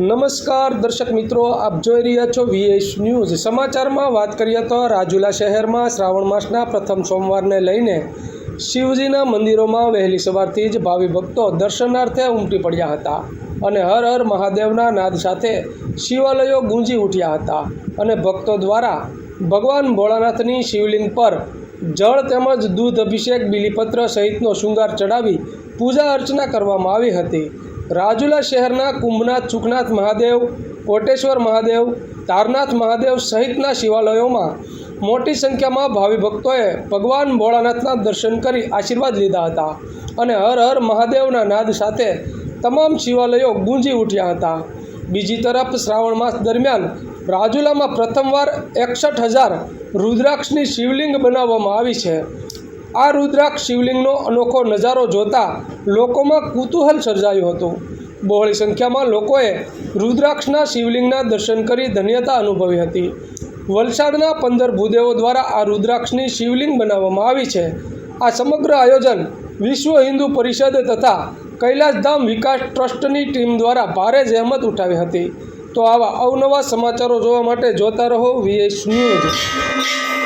નમસ્કાર દર્શક મિત્રો, આપ જોઈ રહ્યા છો વીએસ ન્યૂઝ. સમાચારમાં વાત કરીએ તો રાજુલા શહેરમાં શ્રાવણ માસના પ્રથમ સોમવારને લઈને શિવજીના મંદિરોમાં વહેલી સવારથી જ ભાવિ ભક્તો દર્શનાર્થે ઉમટી પડ્યા હતા અને હર હર મહાદેવના નાદ સાથે શિવાલયો ગુંજી ઉઠ્યા હતા અને ભક્તો દ્વારા ભગવાન ભોળાનાથની શિવલિંગ પર જળ તેમજ દૂધ અભિષેક, બિલીપત્ર સહિતનો શૃંગાર ચડાવી પૂજા અર્ચના કરવામાં આવી હતી. રાજુલા શહેરના કુંભનાથ ચુકનાથ મહાદેવ, કોટેશ્વર મહાદેવ, તારનાથ મહાદેવ સહિતના શિવાલયોમાં મોટી સંખ્યામાં ભાવિ ભક્તોએ ભગવાન ભોળાનાથના દર્શન કરી આશીર્વાદ લીધા હતા અને હર હર મહાદેવના નાદ સાથે તમામ શિવાલયો ગુંજી ઉઠ્યા હતા. બીજી તરફ શ્રાવણ માસ દરમિયાન રાજુલામાં પ્રથમવાર એકસઠ હજાર રુદ્રાક્ષની શિવલિંગ બનાવવામાં આવી છે. આ રુદ્રાક્ષ શિવલિંગનો અનોખો નજારો જોતા લોકોમાં કુતૂહલ સર્જાયું હતું. બહોળી સંખ્યામાં લોકોએ રુદ્રાક્ષના શિવલિંગના દર્શન કરી ધન્યતા અનુભવી હતી. વલસાડના પંદર ભૂદેવો દ્વારા આ રુદ્રાક્ષની શિવલિંગ બનાવવામાં આવી છે. આ સમગ્ર આયોજન વિશ્વ હિન્દુ પરિષદ તથા કૈલાસધામ વિકાસ ટ્રસ્ટની ટીમ દ્વારા ભારે જહેમત ઉઠાવી હતી. તો આવા અવનવા સમાચારો જોવા માટે જોતા રહો વીએસ ન્યૂઝ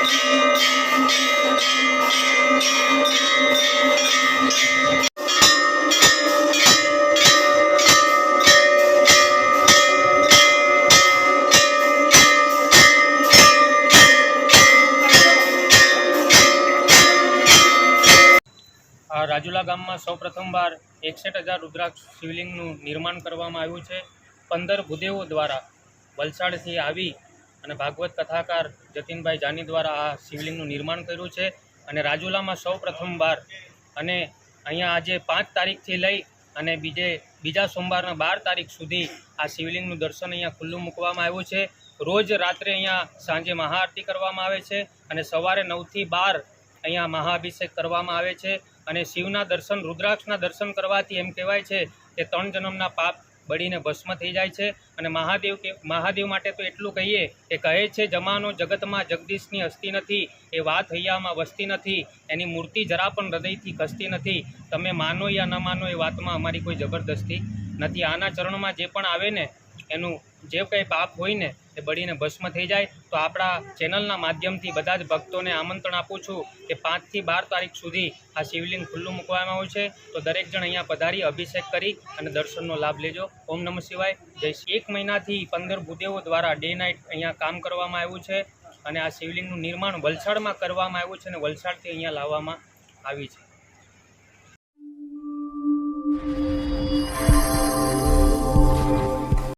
આ રાજુલા ગામમાં સૌ પ્રથમવાર એકસઠ હજાર રુદ્રાક્ષ શિવલિંગનું નિર્માણ કરવામાં આવ્યું છે. પંદર ભૂદેવો દ્વારા વલસાડથી આવી અને ભાગવત કથાકાર જતીનભાઈ જાની દ્વારા આ શિવલિંગનું નિર્માણ કર્યું છે અને રાજુલામાં સૌ પ્રથમવાર અને અહીંયા આજે પાંચ તારીખથી લઈ અને બીજે, બીજા સોમવારના બાર તારીખ સુધી આ શિવલિંગનું દર્શન અહીંયા ખુલ્લું મૂકવામાં આવ્યું છે. રોજ રાત્રે અહીંયા સાંજે મહાઆરતી કરવામાં આવે છે અને સવારે નવથી બાર અહીંયા મહાઅભિષેક કરવામાં આવે છે અને શિવના દર્શન, રુદ્રાક્ષના દર્શન કરવાથી એમ કહેવાય છે કે ત્રણ જન્મના પાપ બળીને ભસ્મ થઈ જાય છે. અને મહાદેવ કે, મહાદેવ માટે તો એટલું કહીએ કે કહે છે, જમાનો જગતમાં જગદીશની હસ્તી નથી, એ વાત હૈયામાં વસતી નથી, એની મૂર્તિ જરા પણ હૃદયથી ખસતી નથી. તમે માનો યા ન માનો એ વાતમાં અમારી કોઈ જબરદસ્તી નથી. આના ચરણમાં જે પણ આવે ને, એનું જે કંઈ પાપ હોય ને એ બળીને ભસ્મ થઈ જાય, તો આપણા ચેનલના માધ્યમથી બધા જ ભક્તોને આમંત્રણ આપું છું કે પાંચથી બાર તારીખ સુધી આ શિવલિંગ ખુલ્લું મૂકવામાં આવ્યું છે તો દરેક જણ અહીંયા પધારી, અભિષેક કરી અને દર્શનનો લાભ લેજો. ઓમ નમઃ શિવાય. જય એક મહિનાથી પંદર ભૂદેવો દ્વારા ડે નાઇટ અહીંયા કામ કરવામાં આવ્યું છે અને આ શિવલિંગનું નિર્માણ વલસાડમાં કરવામાં આવ્યું છે અને વલસાડથી અહીંયા લાવવામાં આવી છે.